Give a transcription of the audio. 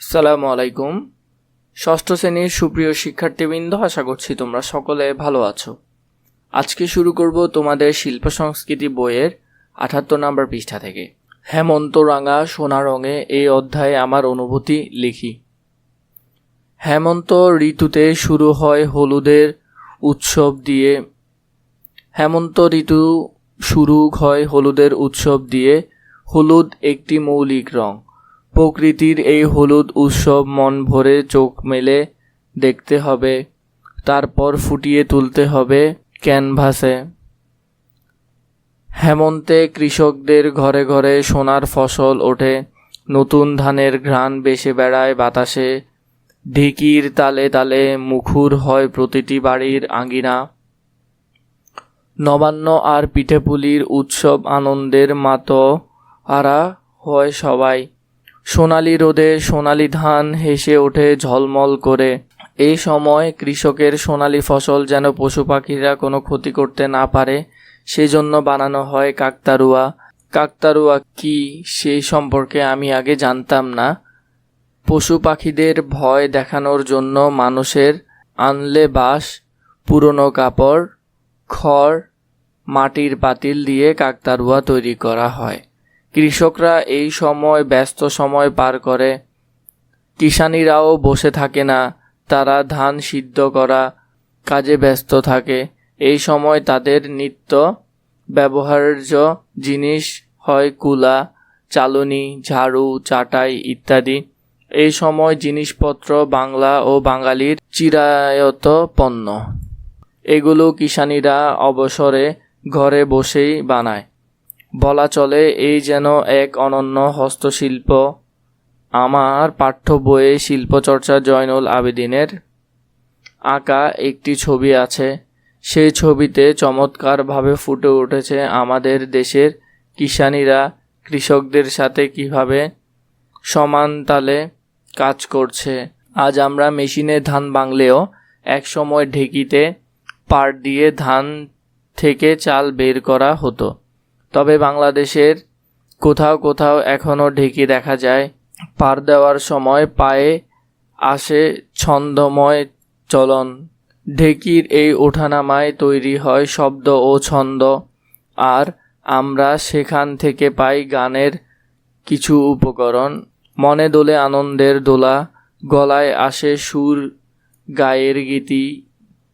সালামু আলাইকুম। ষষ্ঠ শ্রেণির সুপ্রিয় শিক্ষার্থীবৃন্দ, আশা করছি তোমরা সকলে ভালো আছো। আজকে শুরু করব তোমাদের শিল্প সংস্কৃতি বইয়ের আঠাত্তর নম্বর পৃষ্ঠা থেকে। হেমন্ত রাঙা সোনা রঙে এই অধ্যায়ে আমার অনুভূতি লিখি। হেমন্ত ঋতুতে শুরু হয় হলুদের উৎসব দিয়ে। হেমন্ত ঋতু শুরু হয় হলুদের উৎসব দিয়ে। হলুদ একটি মৌলিক রং। প্রকৃতির এই হলুদ উৎসব মন ভরে চোখ মেলে দেখতে হবে, তারপর ফুটিয়ে তুলতে হবে ক্যানভাসে। হেমন্তে কৃষকদের ঘরে ঘরে সোনার ফসল ওঠে, নতুন ধানের ঘ্রাণ বেসে বেড়ায় বাতাসে। ঢিকির তালে তালে মুখুর হয় প্রতিটি বাড়ির আঙ্গিনা নবান্ন আর পিঠেপুলির উৎসব আনন্দের মাতো আরা হয় সবাই। সোনালি রোদে সোনালি ধান হেসে ওঠে ঝলমল করে। এই সময় কৃষকের সোনালি ফসল যেন পশু পাখিরা কোনো ক্ষতি করতে না পারে, সেজন্য বানানো হয় কাকতারুয়া। কাকতারুয়া কি সেই সম্পর্কে আমি আগে জানতাম না। পশু পাখিদের ভয় দেখানোর জন্য মানুষের আনলে বাঁশ, পুরনো কাপড়, খড়, মাটির পাতিল দিয়ে কাকতারুয়া তৈরি করা হয়। কৃষকরা এই সময় ব্যস্ত সময় পার করে। কিষানিরাও বসে থাকে না, তারা ধান সিদ্ধ করা কাজে ব্যস্ত থাকে। এই সময় তাদের নিত্য ব্যবহার্য জিনিস হয় কুলা, চালনি, ঝাড়ু, চাটাই ইত্যাদি। এই সময় জিনিসপত্র বাংলা ও বাঙালির চিরায়ত পণ্য। এগুলো কিষানিরা অবসরে ঘরে বসেই বানায়। বলা চলে, এই যেন এক অনন্য হস্তশিল্প। আমার পাঠ্য বইয়ে শিল্পচর্চা জয়নুল আবেদিনের আঁকা একটি ছবি আছে। সেই ছবিতে চমৎকারভাবে ফুটে উঠেছে আমাদের দেশের কিষানিরা, কৃষকদের সাথে কীভাবে সমান তালে কাজ করছে। আজ আমরা মেশিনে ধান বাংলেও একসময় ঢেকিতে পাট দিয়ে ধান থেকে চাল বের করা হতো। তবে বাংলাদেশের কোথাও কোথাও এখনও ঢেকি দেখা যায়, পার দেওয়ার সময় পায়ে আসে ছন্দময় চলন। ঢেকির এই ওঠানামায় তৈরি হয় শব্দ ও ছন্দ, আর আমরা সেখান থেকে পাই গানের কিছু উপকরণ। মনে দোলে আনন্দের দোলা, গলায় আসে সুর, গায়ের গীতি